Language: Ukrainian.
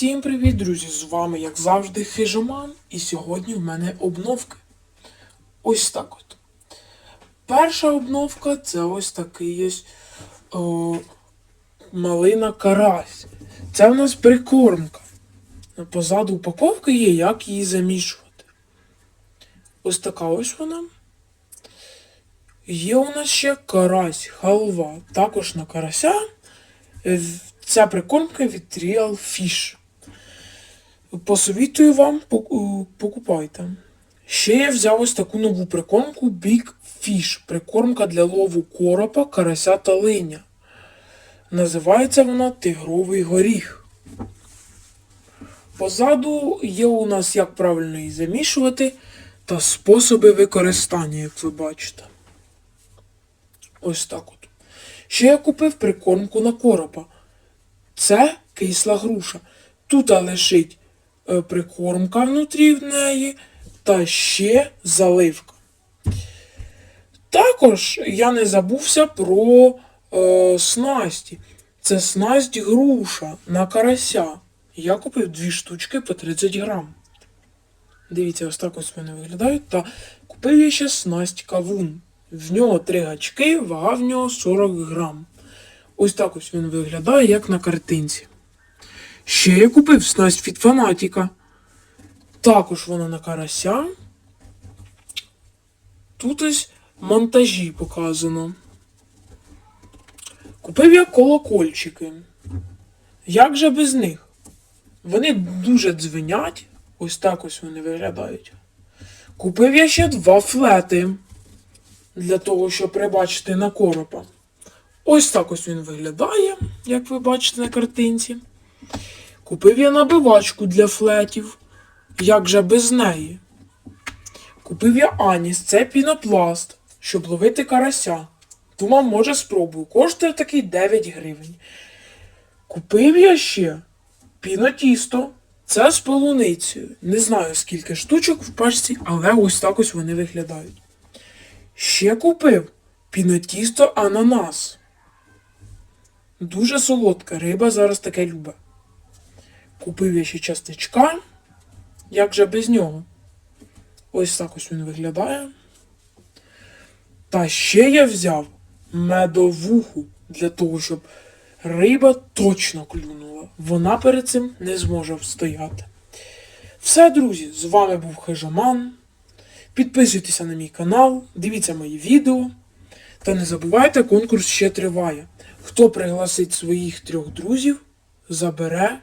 Всім привіт, друзі! З вами, як завжди, Хижоман, і сьогодні в мене обновки. Ось так от. Перша обновка це ось такий ось о, малина карась. Це в нас прикормка. Позаду упаковки є, як її замішувати. Ось така ось вона. Є у нас ще карась, халва. Також на карася. Е, Ця прикормка від Real Fish. Посовітую вам, покупайте. Ще я взяв ось таку нову прикормку Big Fish. Прикормка для лову коропа, карася та линя. Називається вона Тигровий горіх. Позаду є у нас як правильно її замішувати та способи використання, як ви бачите. Ось так от. Ще я купив прикормку на коропа. Це кисла груша. Тут лежить прикормка внутрі в неї та ще заливка. Також я не забувся про е, снасті. Це снасть груша на карася. Я купив дві штучки по 30 грам. Дивіться, ось так ось вони виглядають. Та купив я ще снасть кавун. В нього три гачки, вага в нього 40 грам. Ось так ось він виглядає, як на картинці. Ще я купив снасть від фанатіка. Також вона на карася. Тут ось монтажі показано. Купив я колокольчики. Як же без них? Вони дуже дзвенять. Ось так ось вони виглядають. Купив я ще два флети для того, щоб прибачити на коропа. Ось так ось він виглядає, як ви бачите на картинці. Купив я набивачку для флетів. Як же без неї? Купив я Аніс, це пінопласт, щоб ловити карася. Думав, може спробую. Коштує такий 9 гривень. Купив я ще пінотісто. Це з полуницею. Не знаю скільки штучок в пачці, але ось так ось вони виглядають. Ще купив пінотісто ананас. Дуже солодка риба зараз таке любить. Купив я ще частичка. Як же без нього? Ось так ось він виглядає. Та ще я взяв медовуху для того, щоб риба точно клюнула. Вона перед цим не зможе встояти. Все, друзі, з вами був Хижаман. Підписуйтеся на мій канал, дивіться мої відео. Та не забувайте, конкурс ще триває. Хто пригласить своїх трьох друзів, забере